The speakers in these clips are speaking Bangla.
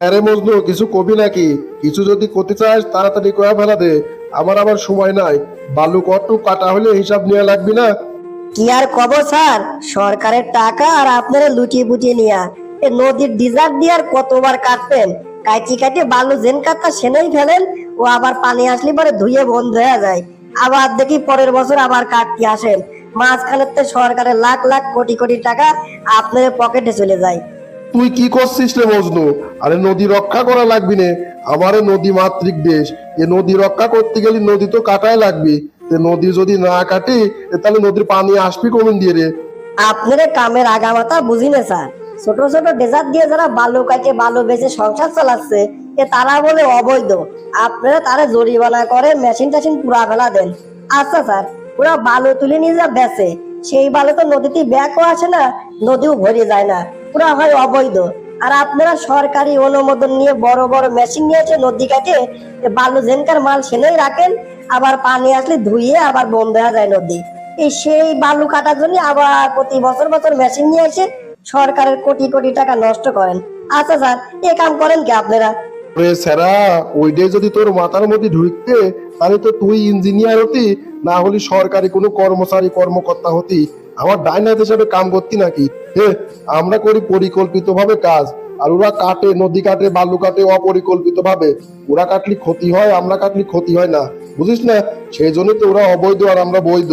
আরে মজনু, কিছু কবি নাকি? কিছু যদি করতে চাস, তাড়াতাড়ি কয়া ফেলা দে। আমার আবার সময় নাই। বালু কত কাটা হলে হিসাব নেওয়া লাগবে না? কি আর কব স্যার? সরকারের টাকা আর আপনারা লুটিয়ে বুটিয়ে নিয়া। এ নদীর ডিজার দিয়ে আর কতবার কাটবেন? কাইচি কাটে বালু জেন কাটটা সেনেই ফেলেন। ও আবার পানি আসলে পরে ধুয়ে বন্ধ হয়ে যায়। আবার দেখি পরের বছর আবার কাটতে আসেন। মাঝখানের তো সরকারের লাখ লাখ কোটি কোটি টাকা আপনাদের পকেটে চলে যায়। তুই কি করছিস রে মজনু? আরে নদী রক্ষা করা লাগবি নে। আমারে নদী মাতৃক দেশ। এ নদী রক্ষা করতে গেলে নদী তো কাটাই লাগবে। নদী যদি না কাটি তাহলে নদীর পানি আসবি কমিন দিয়ে রে? আপনাদের কামের আগামাতা বুঝি না, স্যার। ছোট ছোট ডেজার্ট দিয়ে যারা বালু কাটে বালু বেচে সংসার চালাচ্ছে, এ তারা বলে অবৈধ। আপনারা তারা জরিমানা করে মেশিন টেশিন পুরা ফেলা দেন। আচ্ছা স্যার, পুরা বালু তুলে নিয়ে যা বেচে। সেই বালু তো নদীতে ব্যাকও আসে না, নদীও ভরে যায় না। পুরা হয় অবৈধ। আর আপনারা সরকারি অনুমোদন নিয়ে বড় বড় মেশিন নিয়ে এসে নদী কাটে বালু জেনকার মাল সেনেই রাখেন, আবার পানি আসলে ধুইয়ে আবার বন্ধ হয়ে যায় নদী। এই সেই বালু কাটার জন্য আবার প্রতি বছর বছর মেশিন নিয়ে এসে সরকারের কোটি কোটি টাকা নষ্ট করেন। আচ্ছা স্যার, এ কাম করেন কি আপনারা? রে স্যারা, ওইটাই যদি তোর মাথার মধ্যে ঢুকতে, তাহলে তো তুই ইঞ্জিনিয়ার হতি, না হলে সরকারি কোনো কর্মচারী, কর্মকর্তা হতি। আমার ডাইনার হিসাবে কাম করতি নাকি? হে, আমরা করি পরিকল্পিত ভাবে কাজ, আর ওরা কাটে, নদী কাটে, বালু কাটে অপরিকল্পিত ভাবে ওরা কাটলে ক্ষতি হয়, আমরা কাটলে ক্ষতি হয় না। বুঝিস না? সেই জন্য তো ওরা অবৈধ আর আমরা বৈধ।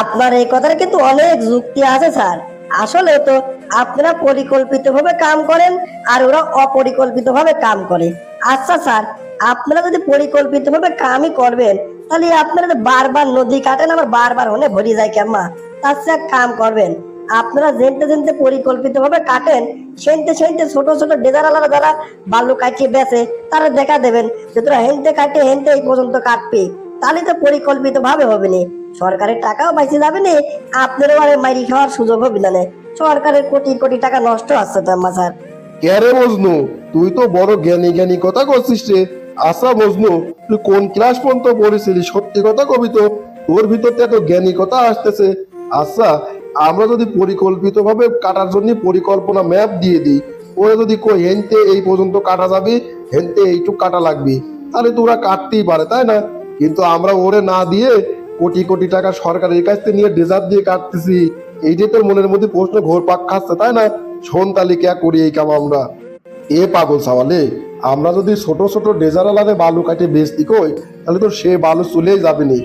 আপনার এই কথার কিন্তু অনেক যুক্তি আছে, স্যার। আসলে তো আপনারা পরিকল্পিত ভাবে কাম করেন, আর ওরা অপরিকল্পিত ভাবে কাম করে। আচ্ছা স্যার, আপনারা যদি পরিকল্পিত ভাবে কামই করবেন, তাহলে আপনারা বারবার নদী কাটেন আবার বারবার হলে ভরি যায় কেমা তার চেয়ে এক কাম করবেন। আপনারা জেনতে জেনতে পরিকল্পিত ভাবে কাটেন, সেনতে সেনতে ছোট ছোট ডেজারালারা যারা বালু কাটিয়ে বেচে তারা দেখা দেবেন যে তোরা হেনতে কাটে, হেনতে এই পর্যন্ত কাটবি। তাহলে তো পরিকল্পিত ভাবে হবে না। সরকারের টাকাও বাইসে যাবে না, আপনারও আর মাইরি খাওয়ার সুযোগ হবে না সরকারের কোটি কোটি টাকা নষ্ট আসছে তো, আম্মা স্যার। ক্যারে মজনু? তুই তো বড় জ্ঞানী জ্ঞানী কথা করছিস রে। আচ্ছা মজনু, তুই কোন ক্লাস পর্যন্ত পড়েছিলি? সত্যি কথা কবি তো। তোর ভিতর থেকে এত জ্ঞানী কথা আসতেছে। আচ্ছা আমরা যদি পরিকল্পিত ভাবে কাটার জন্য পরিকল্পনা ম্যাপ দিয়ে দিই, ওরা যদি কই হেনতে এই পর্যন্ত কাটা যাবে, হেনতে এইটুক কাটা লাগবে তাহলে তো ওরা কাটতেই পারে, তাই না? কিন্তু আমরা ওরে না দিয়ে কোটি কোটি টাকা সরকারের কাছ থেকে নিয়ে ডেজার্ট দিয়ে কাটতেছি। এই যে তোর মনের মধ্যে প্রশ্ন ঘোর পাক খাচ্ছে, তাই না? শোন তাহলে কে করি এই কাম আমরা। এ পাগল সাওয়ালে আমরা যদি ছোট ছোট ডেজারালারে বালু কাটে বেচতি কই, তাহলে তো সে বালু চলেই যাবে নি।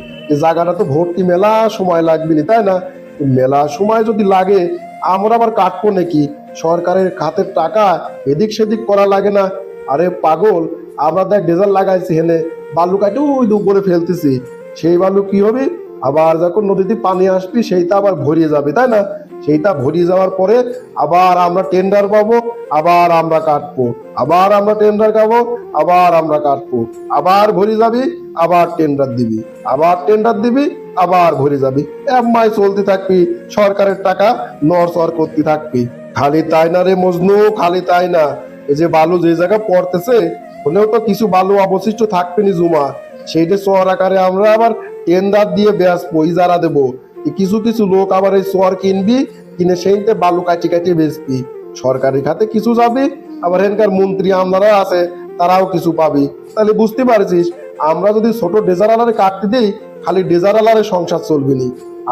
জায়গাটা তো ভর্তি মেলা সময় লাগবে নি, তাই না? মেলা সময় যদি লাগে, আমরা আবার কাটবো নাকি? সরকারের খাতের টাকা এদিক সেদিক করা লাগে না। আরে পাগল, আমরা দেখ ডেজার লাগাইছি হেনে বালু কাটে ওই উপরে ফেলতেছি। সেই বালু কি হবে? আবার যখন নদীতে পানি আসবি, সেইটা আবার ভরিয়ে যাবে, তাই না? সেইটা ভরিয়ে যাওয়ার পরে আবার আমরা টেন্ডার পাবো, আবার আমরা কাটবো, আবার আমরা টেন্ডার পাবো আবার আমরা কাটবো। আবার ভরি যাবি, আবার টেন্ডার দিবি। আবার টেন্ডার দিবি, আবার ভরে যাবি। এমাই চলতে থাকবি, সরকারের টাকা নড়চড় করতে থাকবি। খালি তাই না রে মজনু, খালি তাই না? এই যে বালু যে জায়গায় পড়তেছে, হলেও তো কিছু বালু অবশিষ্ট থাকবে নি জুমা সেইটা চর আকারে আমরা আবার টেন্ডার দিয়ে বেচবো ইজারা দেবো। কিছু কিছু লোক আবার এই সোয়ার কিনবি, কিনে সেইতে বালু কাটি কাটি বেচবি। সরকারি খাতে কিছু যাবে, আবার এখানকার মন্ত্রী আমলারা আছে, তারাও কিছু পাবি। তাহলে বুঝতে পারছিস, আমরা যদি ছোট ডেজারালারে কাটতে দিই, খালি ডেজারালারে সংসার চলবে নি।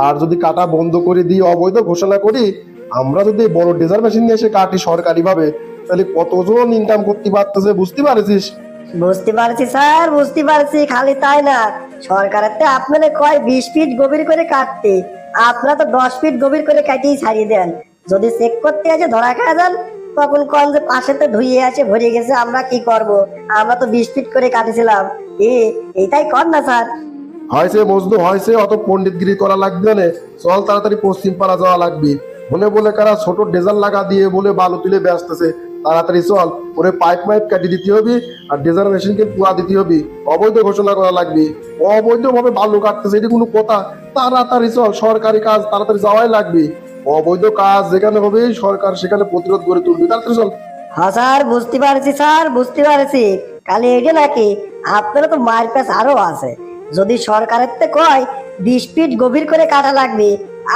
আর যদি কাটা বন্ধ করে দিই, অবৈধ ঘোষণা করি, আমরা যদি বড় ডেজার মেশিন নিয়ে এসে কাটি সরকারিভাবে, তাহলে কতজন ইনকাম করতে পারতেছে, বুঝতে পারছিস? বুঝতে পারছি, স্যার, বুঝতে পারছি, খালি তাই না। সরকারের তো আপনারা কয় বিশ ফিট গভীর করে কাটতে, আপনারা তো দশ ফিট গভীর করে কাটিয়ে ছাড়িয়ে দেন। যদি চেক করতে আছে ধরা খাওয়া যান, তখন কন যে পাশে তো ধুয়ে আছে, ভরে গেছে, আমরা কি করব? আমরা তো বিশ ফিট করে কাটেছিলাম। এ, এইটাই কর না, স্যার? হয়েছে মজদু হয়েছে, অত পণ্ডিতগিরি করা লাগবে না। চল তাড়াতাড়ি পশ্চিম পাড়া যাওয়া লাগবে। বলে বলে, কারা ছোট ডেজাল লাগা দিয়ে বলে, বালু তুলে ব্যস্তেছে। তাড়াতাড়ি চল, ওরে পাইপ মাইপ কাটি দিতে হবে আর ডেজার মেশিনকে পুয়া দিতে হবে। অবৈধ ঘোষণা করা লাগবে। অবৈধ ভাবে বালু কাটতেছে, এটি কোনো কথা। তাড়াতাড়ি চল, সরকারি কাজ তাড়াতাড়ি যাওয়াই লাগবে। অবৈধ কাজ যেখানে হবে সরকার সেখানে প্রতিরোধ করে তুলবে। তাড়াতাড়ি চল। হ্যাঁ স্যার, বুঝতে পারছি স্যার, বুঝতে পারছি। খালি এটা নাকি আপনারা তো মার প্যাস আরও আছে। যদি সরকারের তে কয়, বিশ ফিট গভীর করে কাটা লাগবে,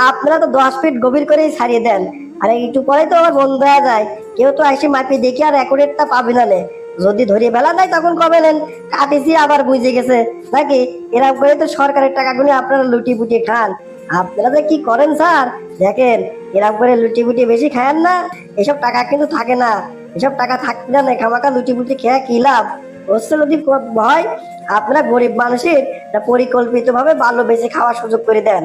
আপনারা তো দশ ফিট গভীর করেই ছাড়িয়ে দেন। আর একটু পরে তো আবার বন্ধ হয়ে যায়। কেউ তো এসে মাপি দেখি আর অ্যাকুরেটটা পাবে না নে। যদি ধরে বেলা নাই তখন কবে নেন? কাটিছি আবার বুঝে গেছে। নাকি? এরকম করে তো সরকারের টাকাগুলো আপনারা লুটি পুটি খান। আপনারা যে কি করেন স্যার? দেখেন এরকম করে লুটি পুটি বেশি খায়েন না। এসব টাকা কিন্তু থাকে না। এসব টাকা থাকতে না খামাকা লুটি পুটি খেয়ে কি লাভ? হচ্ছে যদি হয়, আপনারা গরিব মানুষের পরিকল্পিতভাবে ভালো বেশি খাওয়ার সুযোগ করে দেন।